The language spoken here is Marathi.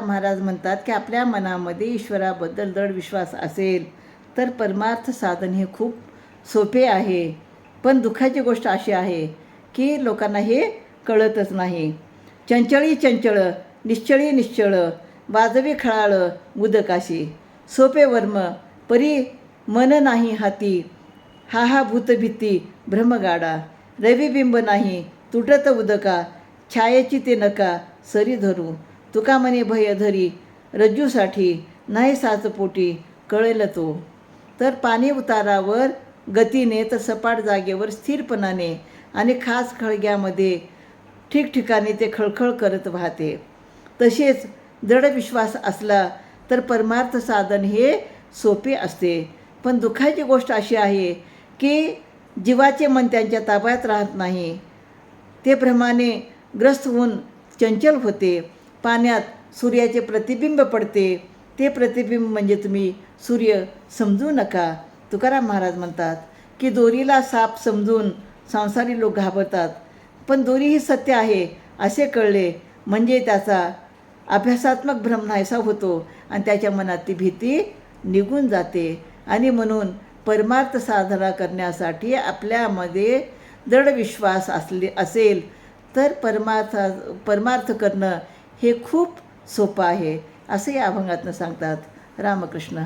महाराज म्हणतात की आपल्या मनामध्ये ईश्वराबद्दल दृढ विश्वास असेल तर परमार्थ साधन हे खूप सोपे आहे. पण दुःखाची गोष्ट अशी आहे की लोकांना हे कळतच नाही. चंचळी चंचळ निश्चळी निश्चळ वाजवी खळाळ उदकाशी सोपे वर्म परी मन नाही हाती. हा हा भूतभीती भ्रमगाडा. रविबिंब नाही तुटत उदका. छायेची ते नका सरी धरू. तुका म्हणे भय धरी रज्जूसाठी नाही साचपोटी कळेल तो. तर पाणी उतारावर गतीने तर सपाट जागेवर स्थिरपणाने आणि खास खळग्यामध्ये ठिकठिकाणी ते खळखळ करत वाहते. तसेच दृढ विश्वास असला तर परमार्थ साधन हे सोपे असते. पण दुःखाची गोष्ट अशी आहे की जीवाचे मन त्यांच्या ताब्यात राहत नाही. ते भ्रमाने ग्रस्त होऊन चंचल होते. पाण्यात सूर्याचे प्रतिबिंब पडते. ते प्रतिबिंब म्हणजे तुम्ही सूर्य समजू नका. तुकाराम महाराज म्हणतात की दोरीला साप समजून संसारी लोक घाबरतात. पण दोरी ही सत्य आहे असे कळले. म्हणजे त्याचा अभ्यासात्मक भ्रम नाहीसा होतो आणि त्याच्या मनात ती भीती निघून जाते. आणि म्हणून परमार्थ साधना करण्यासाठी आपल्यामध्ये दृढ विश्वास असले असेल तर परमार्थ परमार्थ करणं हे खूप सोपं आहे असंही या अभंगातनं सांगतात रामकृष्ण.